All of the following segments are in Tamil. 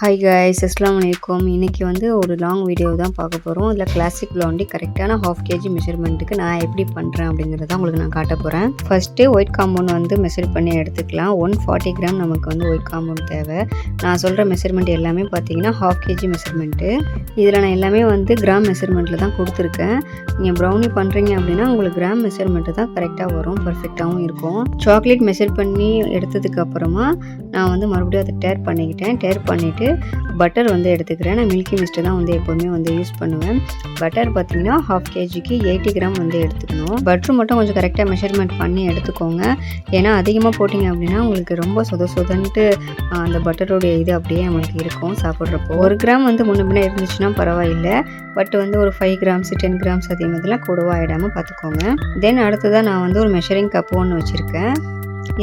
ஹாய் கைஸ் அஸ்லாம் வலைக்கம் இன்றைக்கி வந்து ஒரு லாங் வீடியோ தான் பார்க்க போகிறோம் இதில் கிளாசிக் பிளாண்டி கரெக்டான ஹாஃப் கேஜி மெஷர்மெண்ட்டுக்கு நான் எப்படி பண்ணுறேன் அப்படிங்கிறத உங்களுக்கு நான் காட்ட போகிறேன் ஃபஸ்ட்டு ஒயிட் காம்பவுண்ட் வந்து மெஷர் பண்ணி எடுத்துக்கலாம். ஒன் ஃபார்ட்டி கிராம் நமக்கு வந்து ஒயிட் காம்பவுண்ட் தேவை. நான் சொல்கிற மெஷர்மெண்ட் எல்லாமே பார்த்தீங்கன்னா ஹாஃப் கேஜி மெஷர்மெண்ட்டு இதில் நான் எல்லாமே வந்து கிராம் மெஷர்மெண்ட்டில் தான் கொடுத்துருக்கேன். நீங்கள் ப்ரௌனி பண்ணுறீங்க அப்படின்னா உங்களுக்கு கிராம் மெஷர்மெண்ட்டு தான் கரெக்டாக வரும். பர்ஃபெக்டாகவும் இருக்கும். சாக்லேட் மெஷர் பண்ணி எடுத்ததுக்கப்புறமா நான் வந்து மறுபடியும் அதை டேர் பண்ணிக்கிட்டேன். டேர் பண்ணிவிட்டு பட்டர் வந்து எடுத்துக்கிறேன். நான் மில்கி மிஸ்ட்டு தான் வந்து எப்போவுமே வந்து யூஸ் பண்ணுவேன். பட்டர் பார்த்தீங்கன்னா ஹாஃப் கேஜிக்கு எயிட்டி கிராம் வந்து எடுத்துக்கணும். பட்டர் மட்டும் கொஞ்சம் கரெக்டாக மெஷர்மெண்ட் பண்ணி எடுத்துக்கோங்க. ஏன்னா அதிகமாக போட்டிங்க அப்படின்னா உங்களுக்கு ரொம்ப சொத சொதன்ட்டு அந்த பட்டரோடைய இது அப்படியே நம்மளுக்கு இருக்கும் சாப்பிட்றப்போ. ஒரு கிராம் வந்து முன்ன பின்ன இருந்துச்சுன்னா பரவாயில்லை. பட் வந்து ஒரு ஃபைவ் கிராம்ஸ் டென் கிராம்ஸ் அதே மாதிரிலாம் கூடவா ஆகிடாமல் பார்த்துக்கோங்க. தென் அடுத்ததாக நான் வந்து ஒரு மெஷரிங் கப் ஒன்று வச்சுருக்கேன்.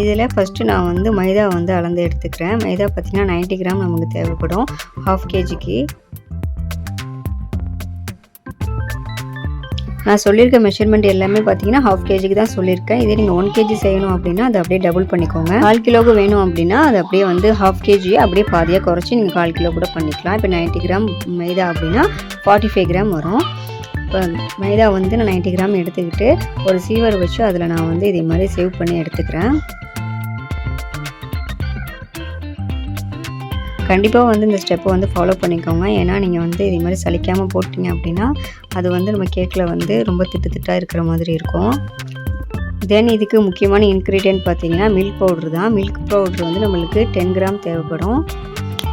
இதில் ஃபஸ்ட்டு நான் வந்து மைதா வந்து அளந்து எடுத்துக்கிறேன். மைதா பார்த்தீங்கன்னா 90 கிராம் நமக்கு தேவைப்படும். ஹாஃப் கேஜிக்கு நான் சொல்லியிருக்க மெஷர்மெண்ட் எல்லாமே பார்த்தீங்கன்னா ஹாஃப் கேஜிக்கு தான் சொல்லியிருக்கேன். இதே நீங்கள் ஒன் கேஜி செய்யணும் அப்படின்னா அதை அப்படியே டபுள் பண்ணிக்கோங்க. கால் கிலோவுக்கு வேணும் அப்படின்னா அது அப்படியே வந்து ஹாஃப் கேஜியை அப்படியே பாதியாக குறைச்சி நீங்கள் கால் கிலோ கூட பண்ணிக்கலாம். இப்போ 90 கிராம் மைதா அப்படின்னா ஃபார்ட்டி ஃபைவ் கிராம் வரும். இப்போ மைதா வந்து நான் 90 கிராம் எடுத்துக்கிட்டு ஒரு சீவர் வச்சு அதில் நான் வந்து இதே மாதிரி சேவ் பண்ணி எடுத்துக்கிறேன். கண்டிப்பாக வந்து இந்த ஸ்டெப்பை வந்து ஃபாலோ பண்ணிக்கோங்க. ஏன்னா நீங்கள் வந்து இதே மாதிரி சலிக்காமல் போட்டிங்க அப்படின்னா அது வந்து நம்ம கேக்கில் வந்து ரொம்ப திட்டு திட்டாக இருக்கிற மாதிரி இருக்கும். தென் இதுக்கு முக்கியமான இன்க்ரீடியன்ட் பார்த்தீங்கன்னா மில்க் பவுட்ரு தான். மில்க் பவுட்ரு வந்து நம்மளுக்கு டென் கிராம் தேவைப்படும்.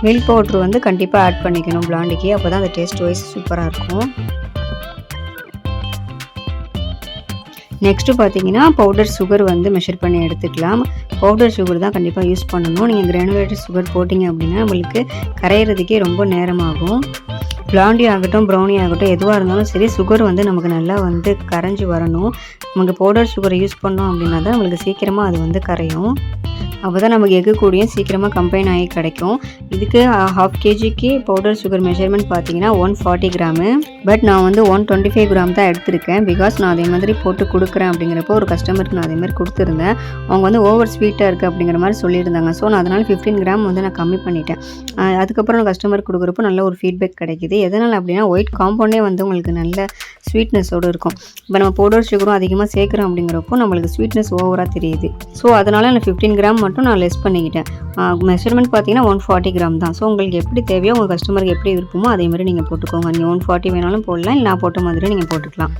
மில்க் பவுட்ரு வந்து கண்டிப்பாக ஆட் பண்ணிக்கணும். பிளாண்டிக்கு அப்போ தான் அந்த டேஸ்ட் வைஸ் சூப்பராக இருக்கும். நெக்ஸ்ட்டு பார்த்தீங்கன்னா பவுடர் சுகர் வந்து மெஷர் பண்ணி எடுத்துக்கலாம். பவுடர் சுகர் தான் கண்டிப்பாக யூஸ் பண்ணணும். நீங்கள் கிரானுலேட்டட் சுகர் போட்டிங்க அப்படின்னா நம்மளுக்கு கரையிறதுக்கே ரொம்ப நேரமாகும். பிளாண்டி ஆகட்டும் ப்ரௌனி ஆகட்டும் எதுவாக இருந்தாலும் சரி சுகர் வந்து நமக்கு நல்லா வந்து கரைஞ்சி வரணும். நமக்கு பவுடர் சுகரை யூஸ் பண்ணோம் அப்படின்னா தான் நம்மளுக்கு சீக்கிரமாக அது வந்து கரையும். அப்போ தான் நமக்கு எக்கு கூடியும் சீக்கிரமாக கம்பைன் ஆகி கிடைக்கும். இதுக்கு ஹாஃப் கேஜிக்கு பவுடர் சுகர் மெஷர்மெண்ட் பார்த்தீங்கன்னா ஒன் ஃபார்ட்டி கிராமு பட் நான் வந்து ஒன் டுவெண்ட்டி ஃபைவ் கிராம் தான் எடுத்திருக்கேன். பிகாஸ் நான் அதே மாதிரி போட்டு கொடுக்குறேன் அப்படிங்கிறப்போ ஒரு கஸ்டமருக்கு நான் அதே மாதிரி கொடுத்துருந்தேன். அவங்க வந்து ஓவர் ஸ்வீட்டாக இருக்குது அப்படிங்கிற மாதிரி சொல்லியிருந்தாங்க. ஸோ நான் அதனால் ஃபிஃப்டீன் கிராம் வந்து நான் கம்மி பண்ணிட்டேன். அதுக்கப்புறம் கஸ்டமர் கொடுக்குறப்போ நல்ல ஒரு ஃபீட்பேக் கிடைக்குது. எதனால் அப்படின்னா ஒயிட் காம்பவுண்டே வந்து உங்களுக்கு நல்ல ஸ்வீட்னஸோடு இருக்கும். இப்போ நம்ம பவுடர் சுகரும் அதிகமாக சேர்க்குறோம் அப்படிங்கிறப்போ நம்மளுக்கு ஸ்வீட்னஸ் ஓவராக தெரியுது. ஸோ அதனால் நான் ஃபிஃப்டீன் கிராம் மட்டும் நான் லெஸ் பண்ணிக்கிட்டேன். மெஷர்மெண்ட் பார்த்தீங்கன்னா ஒன் ஃபார்ட்டி கிராம் தான். ஸோ உங்களுக்கு எப்படி தேவையோ உங்கள் கஸ்டமருக்கு எப்படி விருப்பமோ அதே மாதிரி நீங்கள் போட்டுக்கோங்க. நீங்கள் ஒன் ஃபார்ட்டி வேணாலும் போடலாம் இல்லை நான் போட்ட மாதிரி நீங்கள் போட்டுக்கலாம்.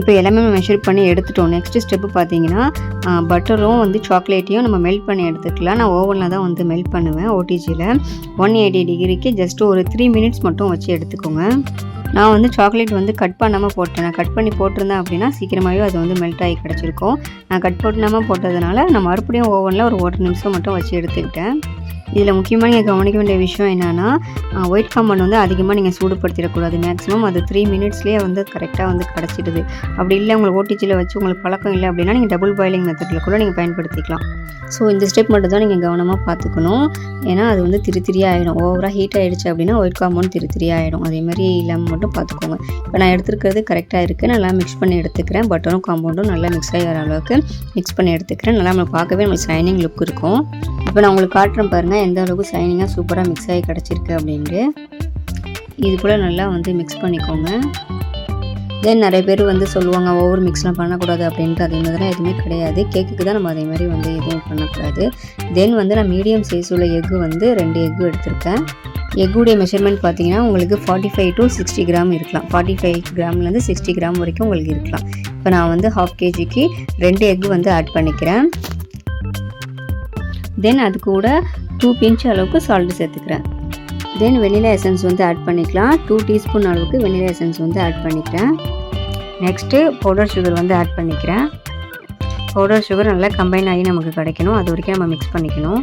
இப்போ எல்லாமே மெஷர் பண்ணி எடுத்துட்டோம். நெக்ஸ்ட் ஸ்டெப்பு பார்த்தீங்கன்னா பட்டரும் வந்து சாக்லேட்டையும் நம்ம மெல்ட் பண்ணி எடுத்துக்கலாம். நான் ஓவனில் தான் வந்து மெல்ட் பண்ணுவேன் ஓடிஜியில் ஒன் எயிட்டி டிகிரிக்கு ஜஸ்ட் ஒரு த்ரீ மினிட்ஸ் மட்டும் வச்சு எடுத்துக்கோங்க. நான் வந்து சாக்லேட் வந்து கட் பண்ணாமல் போட்டேன். நான் கட் பண்ணி போட்டிருந்தேன் அப்படின்னா சீக்கிரமாகவே அது வந்து மெல்ட் ஆகி கிடச்சிருக்கும். நான் கட் பண்ணாமல் போட்டதுனால நான் மறுபடியும் ஓவனில் ஒரு ஒரு நிமிஷம் மட்டும் வச்சு எடுத்துக்கிட்டேன். இதில் முக்கியமாக நீங்கள் கவனிக்க வேண்டிய விஷயம் என்னென்னா ஒயிட் காம்பவுண்ட் வந்து அதிகமாக நீங்கள் சூடுபடுத்திடக்கூடாது. மேக்ஸிமம் அது த்ரீ மினிட்ஸ்லேயே வந்து கரெக்டாக வந்து கிடச்சிடுது. அப்படி இல்லை உங்களுக்கு ஓடிஜியில் வச்சு உங்களுக்கு பழக்கம் இல்லை அப்படின்னா நீங்கள் டபுள் பாயிலிங் மெத்தடில் கூட நீங்கள் பயன்படுத்திக்கலாம். ஸோ இந்த ஸ்டெப் மட்டும் தான் நீங்கள் கவனமாக பார்த்துக்கணும். ஏன்னா அது வந்து திரி ஆகிடும் ஓவராக ஹீட் ஆகிடுச்சு அப்படின்னா ஒயிட் காம்பவுண்ட் திரி ஆகிடும் அதே மாதிரி இல்லாமல் மட்டும் பார்த்துக்கோங்க. இப்போ நான் எடுத்துருக்கிறது கரெக்டாக இருக்குது நல்லா மிக்ஸ் பண்ணி எடுத்துக்கிறேன். பட்டரும் காம்பவுண்டும் நல்லா மிக்ஸ் ஆகி வர அளவுக்கு மிக்ஸ் பண்ணி எடுத்துக்கிறேன். நல்லா நம்ம பார்க்கவே நம்மளுக்கு ஷைனிங் லுக் இருக்கும். இப்போ நான் உங்களுக்கு காட்டுறேன் பாருங்கள் எந்த அளவுக்கு ஷைனிங்காக சூப்பராக மிக்ஸ் ஆகி கிடச்சிருக்கு அப்படின்ட்டு இது போல் நல்லா வந்து மிக்ஸ் பண்ணிக்கோங்க. தென் நிறைய பேர் வந்து சொல்லுவாங்க ஓவர் மிக்ஸ்லாம் பண்ணக்கூடாது அப்படின்ட்டு. அதே மாதிரிலாம் எதுவுமே கிடையாது. கேக்குக்கு தான் நம்ம அதே மாதிரி வந்து எதுவும் பண்ணக்கூடாது. தென் வந்து நான் மீடியம் சைஸ் உள்ள எக்கு வந்து ரெண்டு எக்கு எடுத்திருக்கேன். எக்குடைய மெஷர்மெண்ட் பார்த்தீங்கன்னா உங்களுக்கு forty five to sixty gram இருக்கலாம். ஃபார்ட்டி ஃபைவ் கிராம்லேருந்து சிக்ஸ்டி கிராம் வரைக்கும் உங்களுக்கு இருக்கலாம். இப்போ நான் வந்து ஹாஃப் கேஜிக்கு ரெண்டு எக்கு வந்து ஆட் பண்ணிக்கிறேன். தென் அது கூட டூ பிஞ்ச் அளவுக்கு சால்ட்டு சேர்த்துக்கிறேன். தென் வெனிலா எசன்ஸ் வந்து ஆட் பண்ணிக்கலாம். டூ டீஸ்பூன் அளவுக்கு வெனிலா எசன்ஸ் வந்து ஆட் பண்ணிக்கிறேன். நெக்ஸ்ட்டு பவுடர் சுகர் வந்து ஆட் பண்ணிக்கிறேன். பவுடர் சுகர் நல்லா கம்பைன் ஆகி நமக்கு கிடைக்கணும். அது வரைக்கும் நம்ம மிக்ஸ் பண்ணிக்கணும்.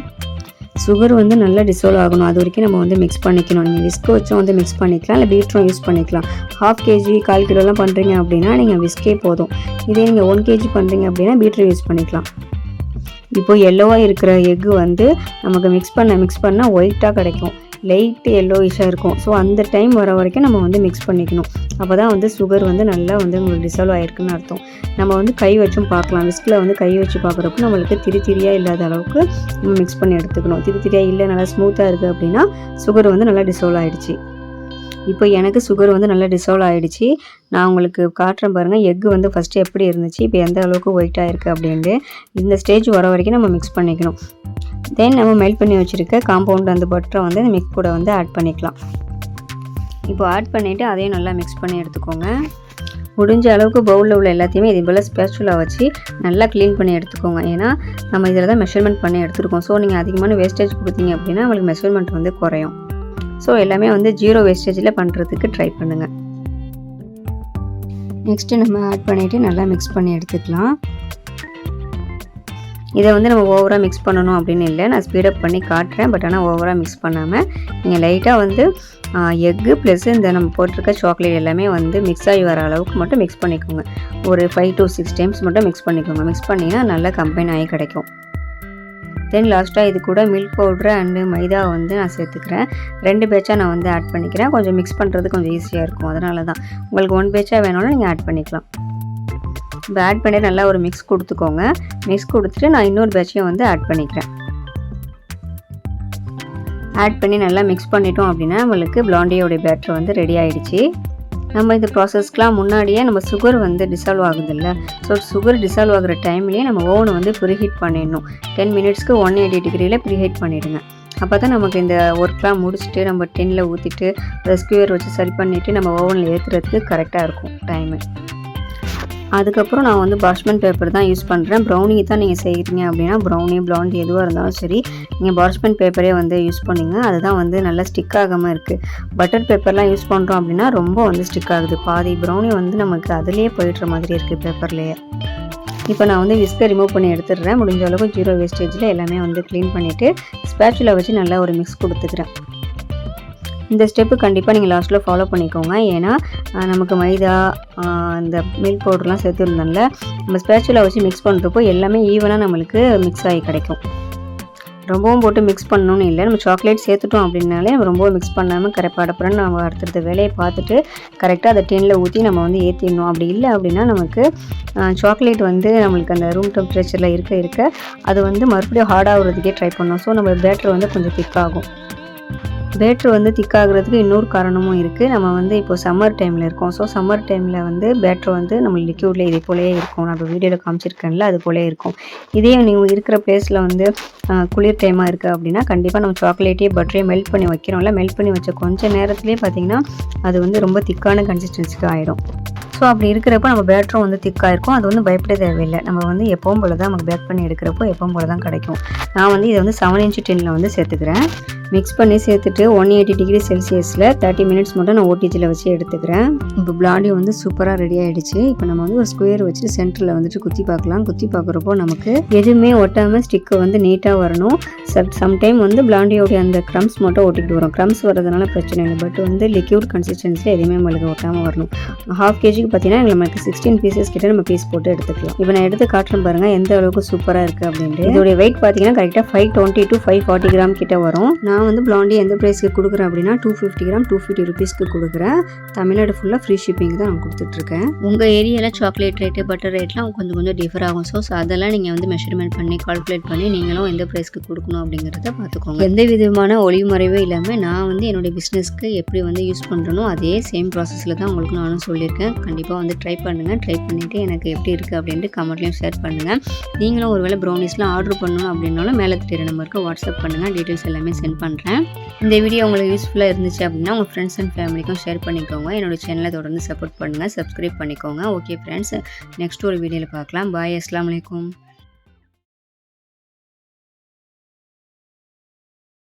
சுகர் வந்து நல்லா டிசால்வ் ஆகணும். அது வரைக்கும் நம்ம வந்து மிக்ஸ் பண்ணிக்கணும். நீங்கள் விஸ்க் வச்சும் வந்து மிக்ஸ் பண்ணிக்கலாம். இல்லை பீட்ரும் யூஸ் பண்ணிக்கலாம். ஹாஃப் கேஜி கால் கிலோலாம் பண்ணுறீங்க அப்படின்னா நீங்கள் விஸ்கே போதும். இதே நீங்கள் ஒன் கேஜி பண்ணுறீங்க அப்படின்னா பீட்ரு யூஸ் பண்ணிக்கலாம். இப்போ எல்லோவாக இருக்கிற எக்கு வந்து நமக்கு மிக்ஸ் பண்ண மிக்ஸ் பண்ணால் ஒயிட்டாக கிடைக்கும். லைட் எல்லோயிஷாக இருக்கும். ஸோ அந்த டைம் வர வரைக்கும் நம்ம வந்து மிக்ஸ் பண்ணிக்கணும். அப்போ தான் வந்து சுகர் வந்து நல்லா வந்து உங்களுக்கு டிசால்வ் ஆகிருக்குன்னு அர்த்தம். நம்ம வந்து கை வச்சும் பார்க்கலாம். விஸ்கில் வந்து கை வச்சு பார்க்குறப்ப நம்மளுக்கு திரி திரியாக இல்லாத அளவுக்கு நம்ம மிக்ஸ் பண்ணி எடுத்துக்கணும். திரி திரியாக இல்லை நல்லா ஸ்மூத்தாக இருக்குது அப்படின்னா சுகர் வந்து நல்லா டிசால்வ் ஆகிடுச்சு இப்போ எனக்கு சுகர் வந்து நல்லா டிசால்வ் ஆகிடுச்சு நான் உங்களுக்கு காட்டுறேன் பாருங்கள் எக்கு வந்து ஃபஸ்ட்டு எப்படி இருந்துச்சு இப்போ எந்த அளவுக்கு ஒயிட்டாக இருக்குது அப்படின்ட்டு இந்த ஸ்டேஜ் வர வரைக்கும் நம்ம மிக்ஸ் பண்ணிக்கணும். தென் நம்ம மெல்ட் பண்ணி வச்சுருக்க காம்பவுண்ட் அந்த பட்டரை வந்து இந்த மிக்ஸ் கூட வந்து ஆட் பண்ணிக்கலாம். இப்போ ஆட் பண்ணிவிட்டு அதையும் நல்லா மிக்ஸ் பண்ணி எடுத்துக்கோங்க. முடிஞ்ச அளவுக்கு பவுலில் உள்ள எல்லாத்தையுமே இதே போல் ஸ்பேச்சுலாக வச்சு நல்லா க்ளீன் பண்ணி எடுத்துக்கோங்க. ஏன்னா நம்ம இதில் தான் மெஷர்மெண்ட் பண்ணி எடுத்துருக்கோம். ஸோ நீங்கள் அதிகமான வேஸ்டேஜ் கொடுத்தீங்க அப்படின்னா உங்களுக்கு மெஷர்மெண்ட் வந்து குறையும். ஸோ எல்லாமே வந்து ஜீரோ வேஸ்டேஜில் பண்ணுறதுக்கு ட்ரை பண்ணுங்கள் நெக்ஸ்ட்டு நம்ம ஆட் பண்ணிவிட்டு நல்லா மிக்ஸ் பண்ணி எடுத்துக்கலாம். இதை வந்து நம்ம ஓவராக மிக்ஸ் பண்ணணும் அப்படின்னு இல்லை. நான் ஸ்பீடப் பண்ணி காட்டுறேன். பட் ஆனால் ஓவராக மிக்ஸ் பண்ணாமல் நீங்கள் லைட்டாக வந்து எக்கு ப்ளஸ் இந்த நம்ம போட்டிருக்க சாக்லேட் எல்லாமே வந்து மிக்ஸ் ஆகி வர அளவுக்கு மட்டும் மிக்ஸ் பண்ணிக்கோங்க. ஒரு ஃபைவ் டு சிக்ஸ் டைம்ஸ் மட்டும் மிக்ஸ் பண்ணிக்கோங்க. மிக்ஸ் பண்ணிங்கன்னா நல்லா கம்பைன் ஆகி கிடைக்கும். தென் லாஸ்ட்டாக இது கூட மில்க் பவுட்ரு அண்டு மைதா வந்து நான் சேர்த்துக்கிறேன். ரெண்டு பேட்சாக நான் வந்து ஆட் பண்ணிக்கிறேன். கொஞ்சம் மிக்ஸ் பண்ணுறது கொஞ்சம் ஈஸியாக இருக்கும். அதனால தான் உங்களுக்கு ஒன் பேட்சாக வேணாலும் நீங்கள் ஆட் பண்ணிக்கலாம். இப்போ ஆட் பண்ணி நல்லா ஒரு மிக்ஸ் கொடுத்துக்கோங்க. மிக்ஸ் கொடுத்துட்டு நான் இன்னொரு பேட்சையும் வந்து ஆட் பண்ணிக்கிறேன். ஆட் பண்ணி நல்லா மிக்ஸ் பண்ணிட்டோம் அப்படின்னா நம்மளுக்கு பிளாண்டியோடைய பேட்டர் வந்து ரெடி ஆகிடுச்சு நம்ம இந்த ப்ராசஸ்க்கெலாம் முன்னாடியே நம்ம சுகர் வந்து டிசால்வ் ஆகுதுல்ல. ஸோ சுகர் டிசால்வ் ஆகுற டைம்லேயே நம்ம ஓவனை வந்து ப்ரீஹீட் பண்ணிடணும். டென் மினிட்ஸ்க்கு ஒன் எயிட்டி டிகிரியில் ப்ரீஹீட் பண்ணிவிடுங்க அப்போ தான் நமக்கு இந்த ஒர்க்லாம் முடிச்சுட்டு நம்ம டென்னில் ஊற்றிட்டு அதை ஸ்கியூர் வச்சு சரி பண்ணிவிட்டு நம்ம ஓவனில் ஏற்றுறதுக்கு கரெக்டாக இருக்கும் டைமு அதுக்கப்புறம் நான் வந்து பார்ச்மெண்ட் பேப்பர் தான் யூஸ் பண்ணுறேன் ப்ரௌனி தான் நீங்கள் செய்கிறீங்க அப்படின்னா ப்ரௌனி பிளாண்ட் எதுவாக இருந்தாலும் சரி நீங்கள் பார்ச்மெண்ட் பேப்பரே வந்து யூஸ் பண்ணுங்க. அதுதான் வந்து நல்லா ஸ்டிக் ஆகாமல் இருக்குது பட்டர் பேப்பர்லாம் யூஸ் பண்ணுறோம் அப்படின்னா ரொம்ப வந்து ஸ்டிக் ஆகுது. பாதி ப்ரௌனி வந்து நமக்கு அதுலேயே போயிடுற மாதிரி இருக்குது பேப்பர்லேயே இப்போ நான் வந்து விஸ்கை ரிமூவ் பண்ணி எடுத்துடுறேன். முடிஞ்ச அளவுக்கு ஜீரோ வேஸ்டேஜில் எல்லாமே வந்து க்ளீன் பண்ணிவிட்டு ஸ்பேச்சுல வச்சு நல்லா ஒரு மிக்ஸ் கொடுத்துக்கிறேன். இந்த ஸ்டெப்பு கண்டிப்பாக நீங்கள் லாஸ்ட்டில் ஃபாலோ பண்ணிக்கோங்க. ஏன்னா நமக்கு மைதா இந்த மில்க் பவுடர்லாம் சேர்த்துருந்தோம்ல நம்ம ஸ்பேச்சுல வச்சு மிக்ஸ் பண்ணுறப்போ எல்லாமே ஈவனாக நம்மளுக்கு மிக்ஸ் ஆகி கிடைக்கும். ரொம்பவும் போட்டு மிக்ஸ் பண்ணணும்னு இல்லை. நம்ம சாக்லேட் சேர்த்துட்டோம் அப்படின்னாலே நம்ம ரொம்ப மிக்ஸ் பண்ணாமல் கரெக்டாக நம்ம அடுத்தடுத்த வேலையை பார்த்துட்டு கரெக்டாக அதை டென்னில் ஊற்றி நம்ம வந்து ஏற்றிடணும் அப்படி இல்லை அப்படின்னா நமக்கு சாக்லேட் வந்து நம்மளுக்கு அந்த ரூம் டெம்பரேச்சரில் இருக்க இருக்க அது வந்து மறுபடியும் ஹார்டாகிறதுக்கே ட்ரை பண்ணோம். ஸோ நம்ம பேட்டர் வந்து கொஞ்சம் திக் ஆகும். பேட்ரு வந்து திக்காகிறதுக்கு இன்னொரு காரணமும் இருக்குது நம்ம வந்து இப்போ சம்மர் டைமில் இருக்கோம். ஸோ சம்மர் டைமில் வந்து பேட்ரு வந்து நம்ம லிக்யூடில் இதே போலயே இருக்கும். நம்ம வீடியோவில் காமிச்சிருக்கேன்ல அது போலே இருக்கும். இதே நீங்கள் இருக்கிற பிளேஸில் வந்து குளிர் டைமாக இருக்குது அப்படின்னா கண்டிப்பாக நம்ம சாக்லேட்டே பட்டரையும் மெல்ட் பண்ணி வைக்கிறோம்ல. மெல்ட் பண்ணி வச்ச கொஞ்சம் நேரத்துலேயே பார்த்தீங்கன்னா அது வந்து ரொம்ப திக்கான கன்சிஸ்டன்சிக்கு ஆகிடும் ஸோ அப்படி இருக்கிறப்போ நம்ம பேட்டரும் வந்து திக்காக இருக்கும். அது வந்து பயப்பட தேவையில்லை. நம்ம வந்து எப்பவும் போல தான் நமக்கு பேக் பண்ணி எடுக்கிறப்போ எப்பவும் போல தான் கிடைக்கும். நான் வந்து இதை வந்து செவன் இன்ச்சு டென்னில் வந்து சேர்த்துக்கிறேன். மிக்ஸ் பண்ணி சேர்த்துட்டு ஒன் எயிட்டி டிகிரி செல்சியஸில் தேர்ட்டி மினிட்ஸ் மட்டும் நான் ஓடிஜியில் வச்சு எடுத்துக்கிறேன். இப்போ பிளாடி வந்து சூப்பராக ரெடி ஆகிடுச்சு இப்போ நம்ம வந்து ஒரு ஸ்கொயர் வச்சுட்டு சென்டரில் வந்துட்டு குத்தி பார்க்கலாம். குத்தி பார்க்குறப்போ நமக்கு எதுவுமே ஒட்டாமல் ஸ்டிக்கு வந்து நீட்டாக வரணும். சம் சம்டைம் வந்து பிளாண்டியோடைய அந்த க்ரம்ஸ் மட்டும் ஓட்டிகிட்டு வரும். க்ரம்ஸ் வரதுனால பிரச்சனை இல்லை. பட் வந்து லிக்யூட் கன்சிஸ்டன்சியில் எதுவுமே நம்மளுக்கு ஒட்டாமல் வரணும். ஹாஃப் கேஜிக்கு பார்த்தீங்கன்னா நமக்கு சிக்ஸ்டீன் பீசஸ் கிட்ட நம்ம பீஸ் போட்டு எடுத்துக்கலாம். இப்போ நான் எடுத்து காட்டுறேன் பாருங்கள் எந்த அளவுக்கு சூப்பராக இருக்குது அப்படின்ட்டு. இதோடைய வெயிட் பார்த்தீங்கன்னா கரெக்டாக five twenty to five forty gram கிட்ட வரும். நான் வந்து பிளாண்டி எந்த ப்ரைஸ்க்கு கொடுக்குறேன் அப்படின்னா two fifty gram two fifty ருபீஸ்க்கு கொடுக்குறேன். தமிழ்நாடு ஃபுல்லாக ஃப்ரீ ஷிப்பிங் தான் நான் கொடுத்துட்ருக்கேன். உங்கள் ஏரியாவில் சாக்லேட் ரேட்டு பட்டர் ரேட்லாம் கொஞ்சம் கொஞ்சம் டிஃபர் ஆகும். ஸோ அதெல்லாம் நீங்கள் வந்து மெஷர்மெண்ட் பண்ணி கால்குலேட் பண்ணி நீங்களும் எந்த ப்ரைஸ்க்கு கொடுக்கணும் அப்படிங்கிறத பார்த்துக்கோங்க எந்த விதமான ஒளிமறைவே இல்லாமல் நான் வந்து என்னுடைய பிஸ்னஸ்க்கு எப்படி வந்து யூஸ் பண்ணுறனோ அதே சேம் ப்ராசஸில் தான் உங்களுக்கு நானும் சொல்லியிருக்கேன். கண்டிப்பாக வந்து ட்ரை பண்ணுங்கள் ட்ரை பண்ணிவிட்டு எனக்கு எப்படி இருக்குது அப்படின்ட்டு கமெண்ட்லேயும் ஷேர் பண்ணுங்கள் நீங்களும் ஒருவேளை ப்ரௌனிஸ்லாம் ஆர்டர் பண்ணணும் அப்படின்னாலும் மேலே தெரியுற நம்பருக்கு வாட்ஸ்அப் பண்ணுங்கள் டீட்டெயில்ஸ் எல்லாமே சென்ட் பண்ணுறேன் இந்த வீடியோ உங்களுக்கு யூஸ்ஃபுல்லாக இருந்துச்சு அப்படின்னா உங்கள் ஃப்ரெண்ட்ஸ் அண்ட் ஃபேமிலிக்கும் ஷேர் பண்ணிக்கோங்க. என்னோட சேனலை தொடர்ந்து சப்போர்ட் பண்ணுங்கள் சப்ஸ்கிரைப் பண்ணிக்கோங்க. ஓகே ஃப்ரெண்ட்ஸ் நெக்ஸ்ட் ஒரு வீடியோவில் பார்க்கலாம். பாய் அஸ்லாம் வலைக்கம்